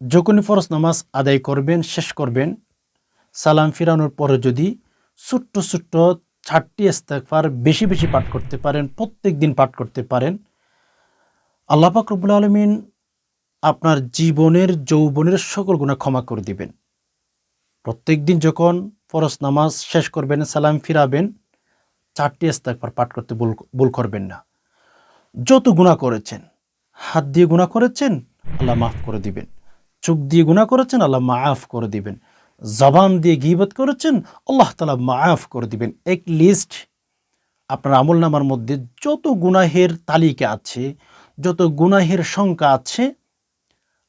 যখনই ফরজ নামাজ আদায় করবেন, শেষ করবেন, সালাম ফিরানোর পরে যদি ছোট্ট ছোট্ট চারটি ইস্তেকফার বেশি বেশি পাঠ করতে পারেন, প্রত্যেক দিন পাঠ করতে পারেন, আল্লাহ রব্বুল আলমিন আপনার জীবনের, যৌবনের সকল গুণা ক্ষমা করে দিবেন। প্রত্যেক দিন যখন ফরজ নামাজ শেষ করবেন, সালাম ফিরাবেন, চারটি ইস্তেকফার পাঠ করতে ভুল ভুল করবেন না। যত গুণা করেছেন, হাত দিয়ে গুণা করেছেন, আল্লাহ মাফ করে দিবেন। চোখ দিয়ে গুণা করেছেন, আল্লাহ মাফ করে দিবেন। জবান দিয়ে গিবত করেছেন, আল্লাহ তালা মাফ করে দিবেন। এক লিস্ট আপনার আমল নামার মধ্যে যত গুনাহের তালিকা আছে, যত গুনাহের সংখ্যা আছে,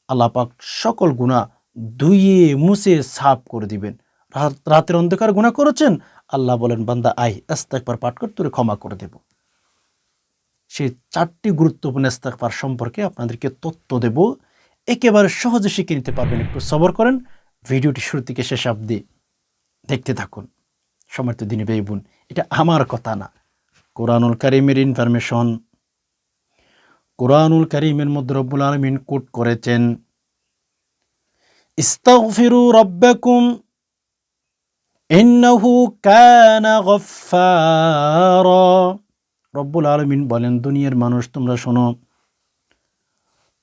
আল্লাহ পাক সকল গুণা ধুইয়ে মুছে সাফ করে দিবেন। রাত- রাতের অন্ধকার গুণা করেছেন, আল্লাহ বলেন, বান্দা আই একবার পাঠ করে তোরে ক্ষমা করে দেব। সেই চারটি গুরুত্বপূর্ণ ইস্তেকবার সম্পর্কে আপনাদেরকে তথ্য দেব। একেবারে সহজে শিখে নিতে পারবেন। একটু সবর করেন। ভিডিওটি শুরু থেকে শেষ অবধি দেখতে থাকুন। সমর্থ দিনী ভাই বোন এটা আমার কথা না। কোরআনুল কারিমের ইনফরমেশন কোরআনুল কারিমের মধ্যে রব্বুল আলমিন কোট করেছেন, ইস্তাগফিরু রব্বাকুম ইন্নাহু কানা গফফারা। রব্বুল আলমিন বলেন, দুনিয়ার মানুষ, তোমরা শোনো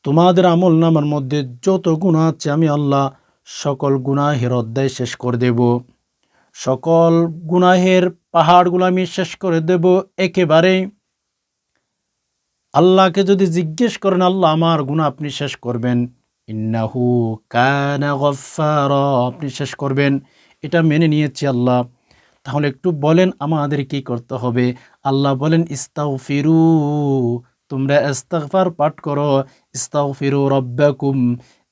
তোমাদের আমল নামার মধ্যে যত গুণা আছে আমি আল্লাহ সকল গুনাহের অধ্যায় শেষ করে দেব। সকল গুনাহের পাহাড়গুলো আমি শেষ করে দেব একেবারে। আল্লাহকে যদি জিজ্ঞেস করেন, আল্লাহ, আমার গুণা আপনি শেষ করবেন? ইন্নাহু কানা আপনি শেষ করবেন। এটা মেনে নিয়েছি আল্লাহ। তাহলে একটু বলেন, আমাদের কি করতে হবে? আল্লাহ বলেন ইস্তাউ ফিরু তোমরা ইস্তাগফার পাঠ করো ইস্তাও ফিরু রব্বাকুম,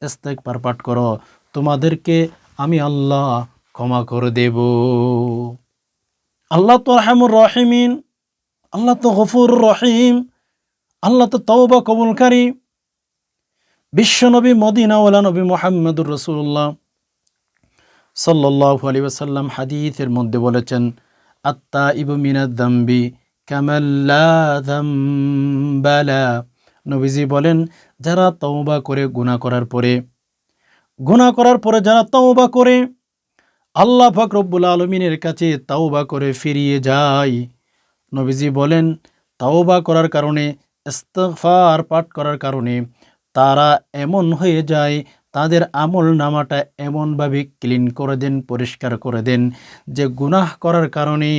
ইস্তাগফার পাঠ করো। তোমাদেরকে আমি আল্লাহ ক্ষমা করে দেব। আল্লাহ তো রহমুর রহিমিন, আল্লাহ তো গফুর রহিম, আল্লাহ তো তওবা কবুলকারী বিশ্বনবী মদিনাওয়ালা নবী মোহাম্মদুর রসুল্লাহ সাল্লাহ আলী ওসাল্লাম হাদিসের মধ্যে বলেছেন আত্মা ইবু মিনাদ্দাম্বি নবীজি বলেন, যারা তওবা করে গুণা করার পরে গুণা করার পরে যারা তওবা করে, আল্লাহ পাক রব্বুল আলমিনের কাছে তাওবা করে ফিরিয়ে যায়। নবীজি বলেন, তাওবা করার কারণে ইস্তফার পাঠ করার কারণে তারা এমন হয়ে যায়, তাদের আমল নামাটা এমনভাবে ক্লিন করে দেন, পরিষ্কার করে দেন, যে গুনাহ করার কারণে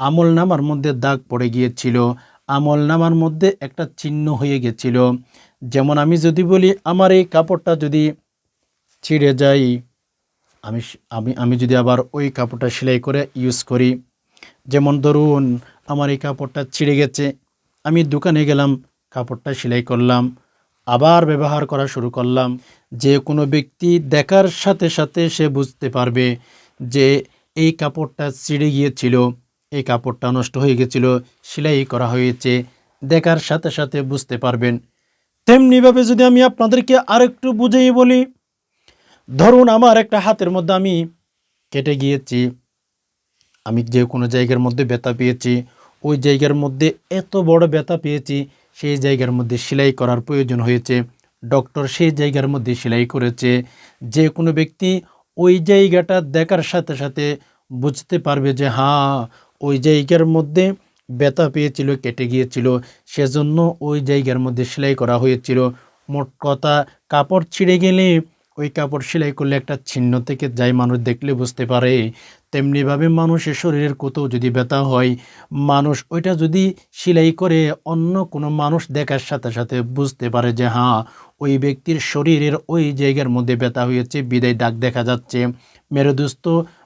আমল নামার মধ্যে দাগ পড়ে গিয়েছিল, আমল নামার মধ্যে একটা চিহ্ন হয়ে গেছিল যেমন আমি যদি বলি, আমার এই কাপড়টা যদি ছিঁড়ে যায়, আমি আমি আমি যদি আবার ওই কাপড়টা সেলাই করে ইউজ করি। যেমন ধরুন, আমার এই কাপড়টা ছিঁড়ে গেছে, আমি দোকানে গেলাম, কাপড়টা সেলাই করলাম, আবার ব্যবহার করা শুরু করলাম। যে কোনো ব্যক্তি দেখার সাথে সাথে সে বুঝতে পারবে যে এই কাপড়টা ছিঁড়ে গিয়েছিল। এই কাপড়টা নষ্ট হয়ে গেছিল সেলাই করা হয়েছে। দেখার সাথে সাথে বুঝতে পারবেন। তেমনিভাবে যদি আমি আপনাদেরকে আরেকটু বুঝিয়ে বলি, ধরুন আমার একটা হাতের মধ্যে আমি কেটে গিয়েছি। আমি যে কোনো জায়গার মধ্যে ব্যথা পেয়েছি, ওই জায়গার মধ্যে এত বড় ব্যথা পেয়েছি, সেই জায়গার মধ্যে সেলাই করার প্রয়োজন হয়েছে। ডক্টর সেই জায়গার মধ্যে সেলাই করেছে। যে কোনো ব্যক্তি ওই জায়গাটা দেখার সাথে সাথে বুঝতে পারবে যে হ্যাঁ ওই জায়গার মধ্যে ব্যথা পেয়েছিল, কেটে গিয়েছিল। সেজন্য ওই জায়গার মধ্যে সেলাই করা হয়েছিল। মোট কথা, কাপড় ছিঁড়ে গেলে ওই কাপড় সেলাই করলে একটা ছিন্ন থেকে যাই মানুষ দেখলে বুঝতে পারে। তেমনিভাবে মানুষের শরীরের কোথাও যদি ব্যথা হয়, মানুষ ওইটা যদি সেলাই করে, অন্য কোনো মানুষ দেখার সাথে সাথে বুঝতে পারে যে হ্যাঁ ওই ব্যক্তির শরীরের ওই জায়গার মধ্যে ব্যথা হয়েছে, বিদায় দাগ দেখা যাচ্ছে। মেরুদুস্থ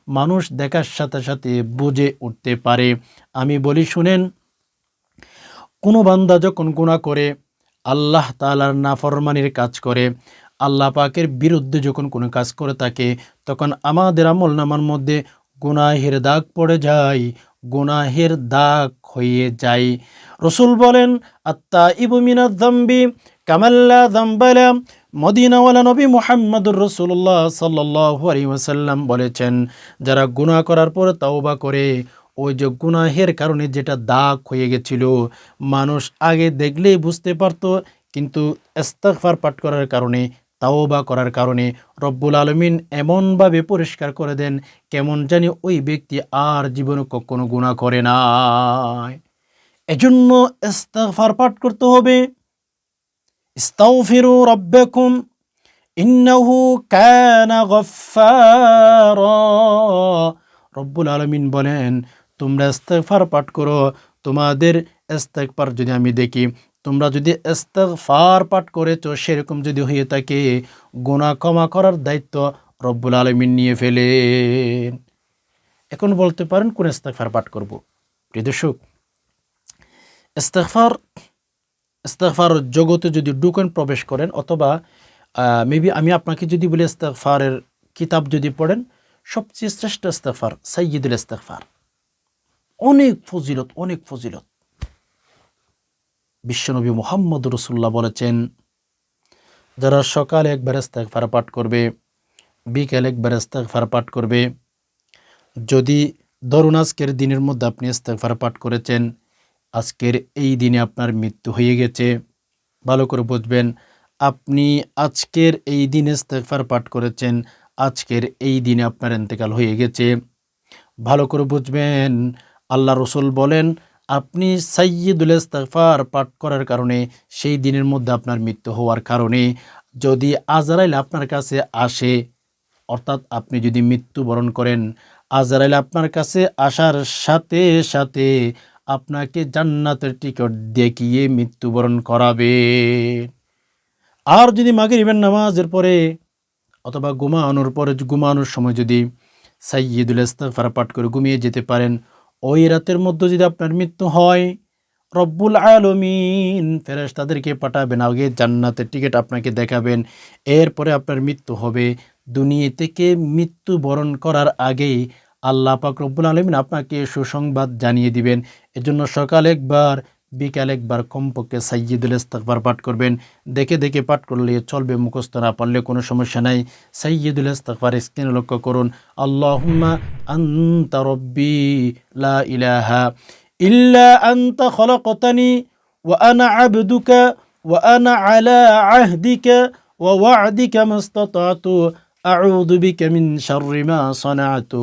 মানুষ দেখার সাথে সাথে বুঝে উঠতে পারে। আমি বলি, শুনেন, কোনো বান্দা যখন গুণা করে, আল্লাহ তালার নাফরমানির কাজ করে, আল্লাহ পাকের বিরুদ্ধে যখন কোনো কাজ করে থাকে, তখন আমাদের আমল নামার মধ্যে গুনাহের দাগ পড়ে যায়, গুনাহের দাগ হয়ে যায়। রসুল বলেন আত্মা ইবুমিনা দম্বি কামাল্লা দম্বালা মদিনাওয়ালা নবী মোহাম্মদুর রসুল্লাহ সাল্লাহ আলী ওসাল্লাম বলেছেন, যারা গুনাহ করার পর তাওবা করে, ওই যে গুনাহের কারণে যেটা দাগ হয়ে গেছিল, মানুষ আগে দেখলেই বুঝতে পারতো, কিন্তু ইস্তেগফার পাঠ করার কারণে, তাওবা করার কারণে রব্বুল আলমিন এমনভাবে পরিষ্কার করে দেন, কেমন জানি ওই ব্যক্তি আর জীবনে কখনো গুণা করে না এজন্য ইস্তেগফার পাঠ করতে হবে। ইস্তাগফিরু রাব্বাকুম, ইন্নাহু কানা গফফারা। রব্বুল আলমিন বলেন, তোমরা ইস্তেগফার পাঠ করো, তোমাদের ইস্তেগফার যদি আমি দেখি, তোমরা যদি ইস্তেগফার পাঠ করেছ, সেরকম যদি হয়ে থাকে, গুনাহ ক্ষমা করার দায়িত্ব রব্বুল আলমিন নিয়ে ফেলেন। এখন বলতে পারেন, কোন ইস্তেগফার পাঠ করব। প্রিয় দর্শক, ইস্তেগফার ইস্তেগফার জগতে যদি ডুকেন প্রবেশ করেন, অথবা মেবি আমি আপনাকে যদি বলি ইস্তেগফারের কিতাব যদি পড়েন, সবচেয়ে শ্রেষ্ঠ ইস্তেগফার সাইয়িদুল ইস্তেগফার। অনেক ফজিলত অনেক ফজিলত। বিশ্বনবী মোহাম্মদ রসুল্লাহ বলেছেন, যারা সকালে একবার ইস্তেগফার পাঠ করবে, বিকেল একবার ইস্তেগফার পাঠ করবে, যদি ধরুন আজকের দিনের মধ্যে আপনি ইস্তেগফার পাঠ করেছেন আজকের এই দিনে আপনার মৃত্যু হয়ে গেছে। ভালো করে বুঝবেন, আপনি আজকের এই দিনে ইস্তেগফার পাঠ করেছেন, আজকের এই দিনে আপনার এন্তেকাল হয়ে গেছে। ভালো করে বুঝবেন, আল্লাহ রসুল বলেন, আপনি সাইয়দুল ইস্তেগফার পাঠ করার কারণে সেই দিনের মধ্যে আপনার মৃত্যু হওয়ার কারণে যদি আজরাইল আপনার কাছে আসে, অর্থাৎ আপনি যদি মৃত্যুবরণ করেন, আজরাইল আপনার কাছে আসার সাথে সাথে আপনাকে জান্নাতের টিকিট দেখিয়ে মৃত্যুবরণ করাবে। আর যদি মাগরিবের নামাজের পরে অথবা ঘুমানোর পরে, ঘুমানোর সময় যদি সাইয়দুল ইস্তেগফার পাঠ করে ঘুমিয়ে যেতে পারেন, ওই রাতের মধ্যে যদি আপনার মৃত্যু হয়, রব্বুল আলমিন ফেরেস তাদেরকে পাঠাবেন, আগে জান্নাতের টিকিট আপনাকে দেখাবেন, এরপরে আপনার মৃত্যু হবে। দুনিয়া থেকে মৃত্যু বরণ করার আগেই আল্লাহ পাক রব্বুল আলমিন আপনাকে সুসংবাদ জানিয়ে দিবেন। এজন্য সকাল একবার, বিকাল একবার কমপক্ষে সাইয়দুল ইস্তাকবার পাঠ করবেন। দেখে দেখে পাঠ করলে চলবে মুখস্থ, না পারলে কোনো সমস্যা নাই। সাইয়দুল ইস্তাকবার স্ক্রিনে লক্ষ্য করুন। আল্লাহুম্মা আন্তা রব্বি লা ইলাহা ইল্লা আন্তা খলাকতানি ওয়া আনা আবদুকা ওয়া আনা আলা আহদিকা ওয়া ওয়া'দিকা মাস্তাতাতু। আউযু বিকা মিন শাররি মা সানাতু।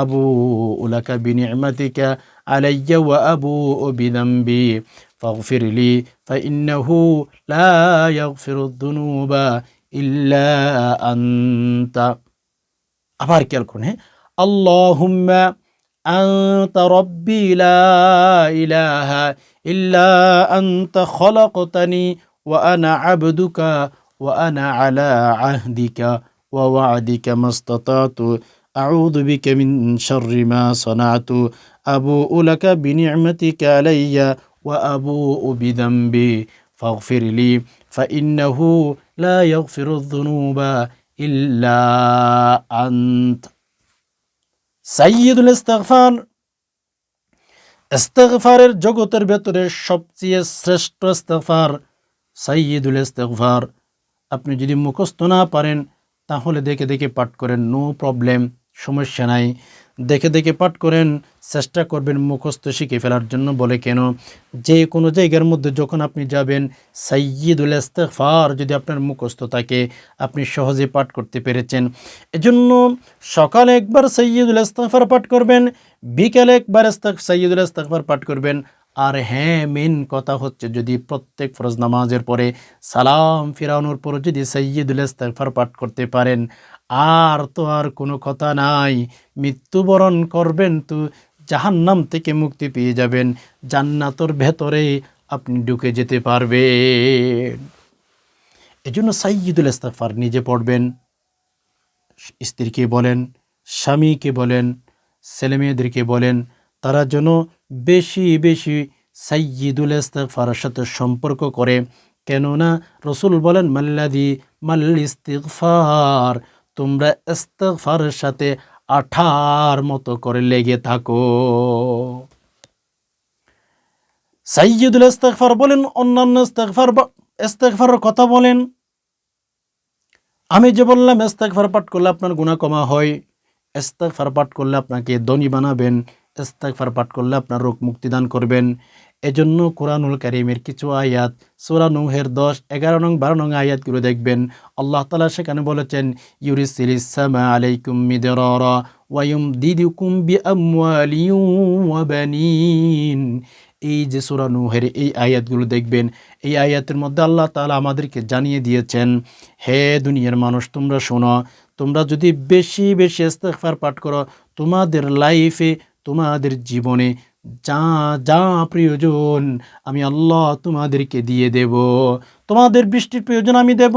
আবুউ লাকা বিনি'মাতিকা علي وأبوء بذنبي فاغفر لي فإنه لا يغفر الذنوب إلا أنت আবার খেয়াল করুন হ্যাঁ আল্লাহুম্মা أنت ربي لا إله إلا أنت خلقتني وأنا عبدك وأنا على عهدك ووعدك ما استطعت আউযু বিকা মিন শাররি মা সানাতু আবুউ লাকা বিনি'মাতিকা আলাইয়া ওয়া আবুউ বিযামবি ফাগফির লি ফাইন্নাহু লা ইয়াগফিরু যুনুবা ইল্লা আনত সাইয়্যিদুল ইস্তিগফার জগতের ভেতরে সবচেয়ে শ্রেষ্ঠ ইস্তিগফার সাইয়্যিদুল ইস্তিগফার। আপনি যদি মুখস্থ না পারেন, তাহলে দেখে দেখে পাঠ করেন নো প্রবলেম সমস্যা নাই দেখে দেখে পাঠ করেন, চেষ্টা করবেন মুখস্থ শিখে ফেলার জন্য বলে কেন? যে কোনো জায়গার মধ্যে যখন আপনি যাবেন সাইয়দুল ইস্তেগফার যদি আপনার মুখস্থ থাকে, আপনি সহজে পাঠ করতে পেরেছেন। এজন্য সকালে একবার সৈয়দুল ইস্তেগফার পাঠ করবেন, বিকেলে একবার সৈয়দুল ইস্তেগফার পাঠ করবেন। আর হ্যাঁ মেন কথা হচ্ছে যদি প্রত্যেক ফরজ নামাজের পরে সালাম ফিরানোর পর যদি সৈয়দুল ইস্তেগফার পাঠ করতে পারেন আর তো আর কোনো কথা নাই। মৃত্যুবরণ করবেন তো জাহান্নাম থেকে মুক্তি পেয়ে যাবেন। জান্নাতর ভেতরে আপনি ঢুকে যেতে পারবেন। এজন্য সাইয়দুল ইস্তাগফার নিজে পড়বেন। স্ত্রীকে বলেন, স্বামীকে বলেন ছেলেমেয়েদেরকে বলেন, তারা যেন বেশি বেশি সাইয়দুল ইস্তাগফারের সাথে সম্পর্ক করে। কেননা রসুল বলেন মাল্লাদি মাল ইস্তিগফার তোমরা ইস্তেগফারের সাথে আঠার মতো করে লেগে থাকো। সাইয়দুল ইস্তেগফার বলেন, অন্যান্য ইস্তেগফার বা- ইস্তেগফারের কথা বলেন। আমি যে বললাম, ইস্তেগফার পাঠ করলে আপনার গুনাহ কমা হয়, ইস্তেগফার পাঠ করলে আপনাকে ধনী বানাবেন, ইস্তেগফার পাঠ করলে আপনার রোগ মুক্তিদান করবেন। এজন্য কোরআনুল কারিমের কিছু আয়াত, সূরা নূহের দশ, এগারো নং, বারো নং আয়াতগুলো দেখবেন। আল্লাহ তালা সেখানে বলেছেন, ইউরিসিলিস সামা আলাইকুম মিদরারা ওয়ায়ুম দিদুকুম বিআমওয়ালিন ওয়া বানিন। এই যে সূরা নূহের এই আয়াতগুলো দেখবেন, এই আয়াতের মধ্যে আল্লাহ তালা আমাদেরকে জানিয়ে দিয়েছেন, হে দুনিয়ার মানুষ, তোমরা শোনো, তোমরা যদি বেশি বেশি ইস্তেগফার পাঠ করো, তোমাদের লাইফে, তোমাদের জীবনে যা যা প্রয়োজন আমি আল্লাহ তোমাদেরকে দিয়ে দেব। তোমাদের বৃষ্টির প্রয়োজন আমি দেব,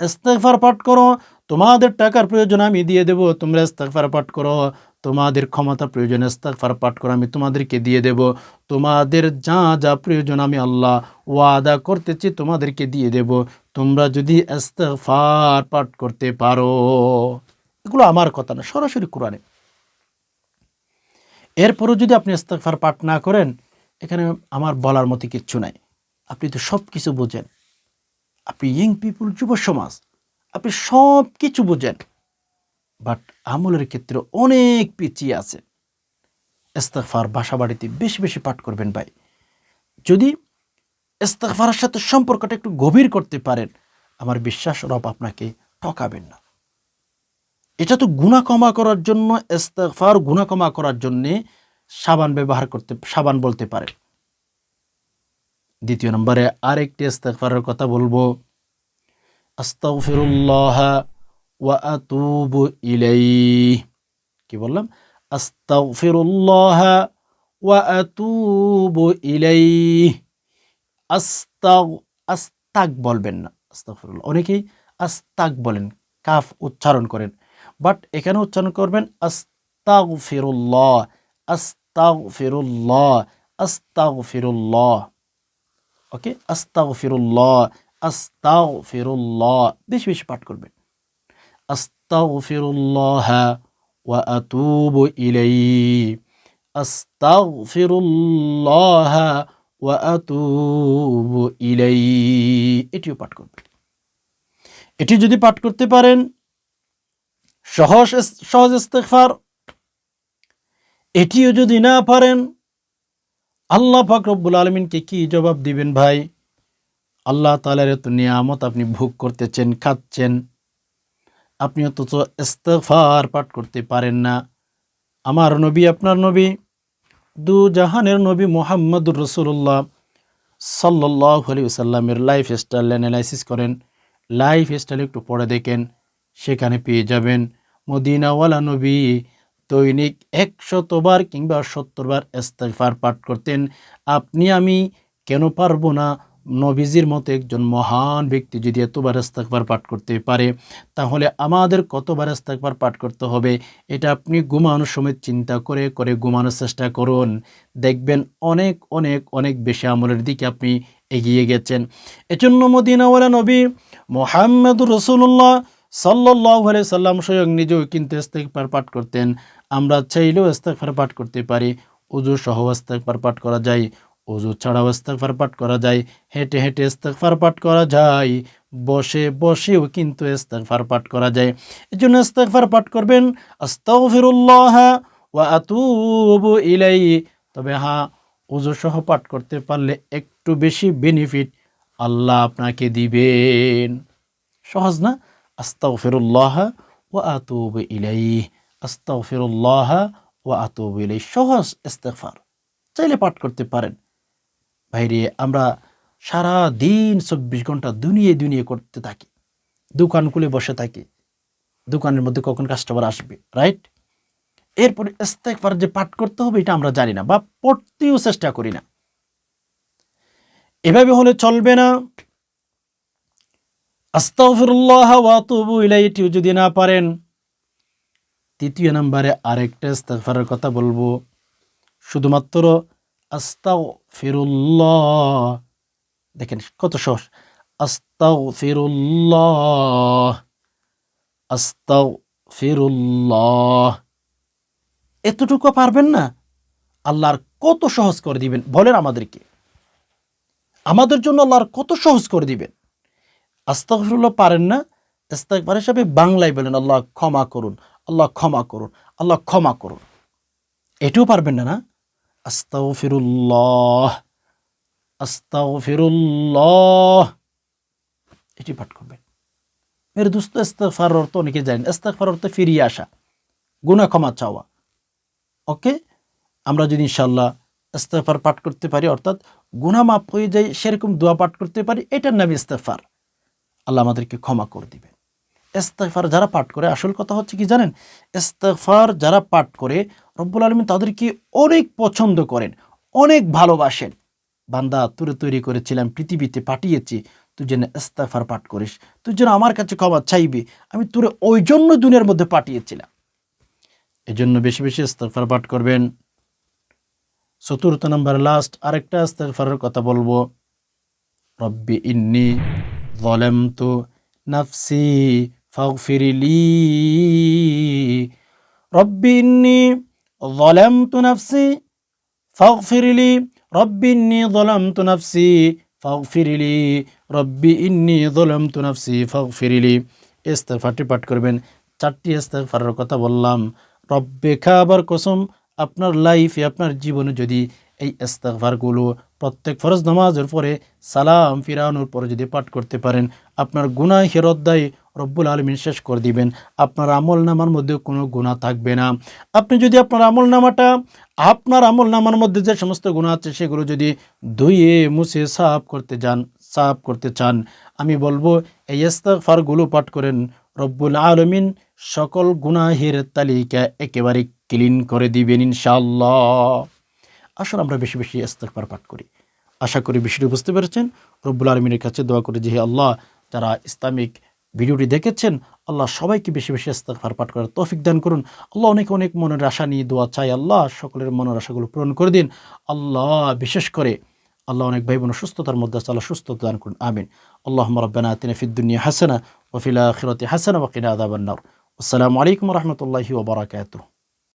ইস্তেগফার পাঠ করো। তোমাদের টাকার প্রয়োজন আমি দিয়ে দেব, তোমরা ইস্তেগফার পাঠ করো। তোমাদের ক্ষমতা প্রয়োজন, ইস্তেগফার পাঠ করো, আমি তোমাদেরকে দিয়ে দেব। তোমাদের যা যা প্রয়োজন আমি আল্লাহ ওয়াদা করতেছি, তোমাদেরকে দিয়ে দেব। তোমরা যদি ইস্তেগফার পাঠ করতে পারো। এগুলো আমার কথা না, সরাসরি কোরআনে। এরপরও যদি আপনি ইস্তেগফার পাঠ না করেন, এখানে আমার বলার মতো কিচ্ছু নাই। আপনি তো সব কিছু বোঝেন। আপনি ইয়ং পিপুল যুব সমাজ, আপনি সব কিছু বোঝেন। বাট আমলের ক্ষেত্রে অনেক পিছিয়ে আছে। ইস্তেগফার বাসা বাড়িতে বেশি বেশি পাঠ করবেন ভাই। যদি ইস্তেগফারের সাথে সম্পর্কটা একটু গভীর করতে পারেন, আমার বিশ্বাস রব আপনাকে ঠকাবেন না। এটা তো গুণা ক্ষমা করার জন্য, ইস্তেগফার গুণা ক্ষমা করার জন্য সাবান ব্যবহার করতে, সাবান বলতে পারে। দ্বিতীয় নম্বরে আরেকটি ইস্তেগফারের কথা বলব। আস্তাগফিরুল্লাহ ওয়া ইলাইহি। কি বললাম? আস্তাগফিরুল্লাহ ওয়া আতুবু ইলাইহি। আস্তাগ আস্তাক বলবেন না, আস্তাগফিরুল্লাহ। অনেকেই আস্তাক বলেন, কাফ উচ্চারণ করেন। বাট এখানে উচ্চারণ করবেন আস্তাগফিরুল্লাহ আস্তাগফিরুল্লাহ আস্তাগফিরুল্লাহ। ওকে? আস্তাগফিরুল্লাহ আস্তাগফিরুল্লাহ। বেশি বেশি পাঠ করবেন। আস্তাগফিরুল্লাহ ওয়া আতুবু ইলাইহি। আস্তাগফিরুল্লাহ ওয়া আতুবু ইলাইহি। এটিও পাঠ করবেন। এটি যদি পাঠ করতে পারেন সহজ সহজ ইস্তেগফার। এটিও যদি না পারেন, আল্লাহ পাক রব্বুল আলমিনকে কি জবাব দিবেন ভাই? আল্লাহ তালার এত নিয়ামত আপনি ভোগ করতেছেন, খাচ্ছেন। আপনি অথচ ইস্তেগফার পাঠ করতে পারেন না। আমার নবী আপনার নবী, দু জাহানের নবী মোহাম্মদুর রসুল্লাহ সাল্লাহ আলী সাল্লামের লাইফ স্টাইল অ্যানালাইসিস করেন। লাইফ স্টাইল একটু পড়ে দেখেন, সেখানে পেয়ে যাবেন। মদিনাওয়ালা নবী দৈনিক একশতবার কিংবা সত্তরবার ইস্তেগফার পাঠ করতেন। আপনি, আমি কেন পারব না? নবীজির মতো একজন মহান ব্যক্তি যদি এতবার ইস্তেগফার পাঠ করতে পারে, তাহলে আমাদের কতবার ইস্তেগফার পাঠ করতে হবে? এটা আপনি ঘুমানোর সময় চিন্তা করে করে ঘুমানোর চেষ্টা করুন। দেখবেন অনেক অনেক অনেক বেশি আমলের দিকে আপনি এগিয়ে গেছেন। এজন্য মদিনাওয়ালা নবী মোহাম্মদুর রসুল্লাহ সাল্লাহ সাল্লাম স্বয়ং নিজেও কিন্তু ইস্তেগফার পাঠ করতেন। আমরা চাইলেও ইস্তেগফার পাঠ করতে পারি। উজু সহ ইস্তেগফার পাঠ করা যায়। উজু ছাড়াও ইস্তেগফার পাঠ করা যায়। হেঁটে হেঁটে ইস্তেগফার পাঠ করা যায়। বসে বসেও কিন্তু ইস্তেগফার পাঠ করা যায়। এই জন্য ইস্তেগফার পাঠ করবেন, আস্তাগফিরুল্লাহ ওয়া ইলাইহি। তবে হ্যাঁ উজু সহ পাঠ করতে পারলে একটু বেশি বেনিফিট আল্লাহ আপনাকে দিবেন। সহজ না? আস্তাগফিরুল্লাহ ওয়া আতুবু ইলাইহি, আস্তাগফিরুল্লাহ ওয়া আতুবু ইলাইহি। সহজ ইস্তেগফার, চাইলে পাঠ করতে পারেন। ভাইরে, আমরা সারা দিন চব্বিশ ঘণ্টা দুনিয়ে দুনিয়ে করতে থাকি, দোকান খুলে বসে থাকি। দোকানের মধ্যে কখন কাস্টমার আসবে রাইট এরপরে ইস্তেগফার যে পাঠ করতে হবে, এটা আমরা জানি না বা পড়তেও চেষ্টা করি না। এভাবে হলে চলবে না। আস্তাগফিরুল্লাহ ওয়া আতুবু ইলাইহি, যদি না পারেন। তৃতীয় নম্বরে আরেকটা ইস্তেগফারের কথা বলব। শুধুমাত্র আস্তাগফিরুল্লাহ। দেখেন কত সহজ। আস্তাগফিরুল্লাহ। আস্তাও ফিরুল্লাহ এতটুকু পারবেন না? আল্লাহর কত সহজ করে দিবেন? বলেন আমাদেরকে। আমাদের জন্য আল্লাহর কত সহজ করে দিবেন? আস্তাগফিরুল্লাহ পারেন না, ইস্তেগফার হিসাবে বাংলায় বলেন, আল্লাহ ক্ষমা করুন, আল্লাহ ক্ষমা করুন, আল্লাহ ক্ষমা করুন। এটাও পারবেন না না? আস্তাগফিরুল্লাহ আস্তাগফিরুল্লাহ। এটি পাঠ করবেন। মেরে দুস্ত ইস্তেগফার অর্থ অনেকে জানেন ইস্তেগফার অর্থ ফিরিয়ে আসা, গুনাহ ক্ষমা চাওয়া। ওকে? আমরা যদি ইনশাল্লাহ ইস্তেফার পাঠ করতে পারি, অর্থাৎ গুনাহ মাপ হয়ে যায়, সেরকম দোয়া পাঠ করতে পারি, এটার নাম ইস্তেফার আল্লাহ আমাদেরকে ক্ষমা করে দিবেন ইস্তেফার যারা পাঠ করে, আসল কথা হচ্ছে কি জানেন? ইস্তেফার যারা পাঠ করে, রব্বুল আলমী তাদেরকে অনেক পছন্দ করেন, অনেক ভালোবাসেন। বান্দা, তুরে তৈরি করেছিলাম, পৃথিবীতে পাঠিয়েছি, তুই যেন ইস্তেফার পাঠ করিস, তুই যেন আমার কাছে ক্ষমা চাইবি, আমি তোরে ওই জন্য দুনিয়ার মধ্যে পাঠিয়েছিলাম। এজন্য বেশি বেশি ইস্তেফার পাঠ করবেন। চতুর্থ নম্বর লাস্ট আরেকটা ইস্তেগফারের কথা বলব। রব্বি ইন্নি যলামতু নাফসি ফাগফিরলি রব্বি ইন্নি যলামতু নাফসি ফাগফিরলি রব্বি ইন্নি যলামতু নাফসি ফাগফিরলি রব্বি ইন্নি যলামতু নাফসি ফাগফিরলি ইস্তেগফারটি পাঠ করবেন। চারটি ইস্তেগফারের কথা বললাম। রব্বে খাবার কসম, আপনার লাইফে আপনার জীবনে যদি এই ইস্তেগফারগুলো প্রত্যেক ফরজ নামাজের পরে সালাম ফিরানোর পরে যদি পাঠ করতে পারেন, আপনার গুনাহ হেরদ্দায় রব্বুল আলমিন শেষ করে দিবেন। আপনার আমল নামার মধ্যে কোনো গুণা থাকবে না। আপনি যদি আপনার আমল নামাটা, আপনার আমল নামার মধ্যে যে সমস্ত গুণা আছে, সেগুলো যদি ধুয়ে, মুছে, সাফ করতে যান, সাফ করতে চান, আমি বলব, এই ইস্তেগফারগুলো পাঠ করেন, রব্বুল আলমিন সকল গুনাহের তালিকা একেবারে ক্লিন করে দিবেন ইনশাল্লাহ আসলে আমরা বেশি বেশি ইস্তেগফার পাঠ করি। আশা করি বিষয়টি বুঝতে পেরেছেন। রব্বুল আলমিনের কাছে দোয়া করে যে হে আল্লাহ, যারা ইসলামিক ভিডিওটি দেখেছেন, আল্লাহ সবাইকে বেশি বেশি ইস্তেগফার পাঠ করার তৌফিক দান করুন। আল্লাহ অনেক অনেক মনের আশা নিয়ে দোয়া চাই। আল্লাহ সকলের মনের আশাগুলো পূরণ করে দিন। আল্লাহ বিশেষ করে আল্লাহ অনেক ভাই বোন সুস্থতার মধ্যে আছে। আল্লাহ সুস্থতা দান করুন। আমিন। আল্লাহ রব্বানা আতিনা ফিদ্দুনিয়া হাসানা ওফিল আখিরাতি হাসানা ওয়াকিনা আযাবান নার। আসসালামু আলাইকুম রাহমাতুল্লাহি ওয়া বারাকাতুহু।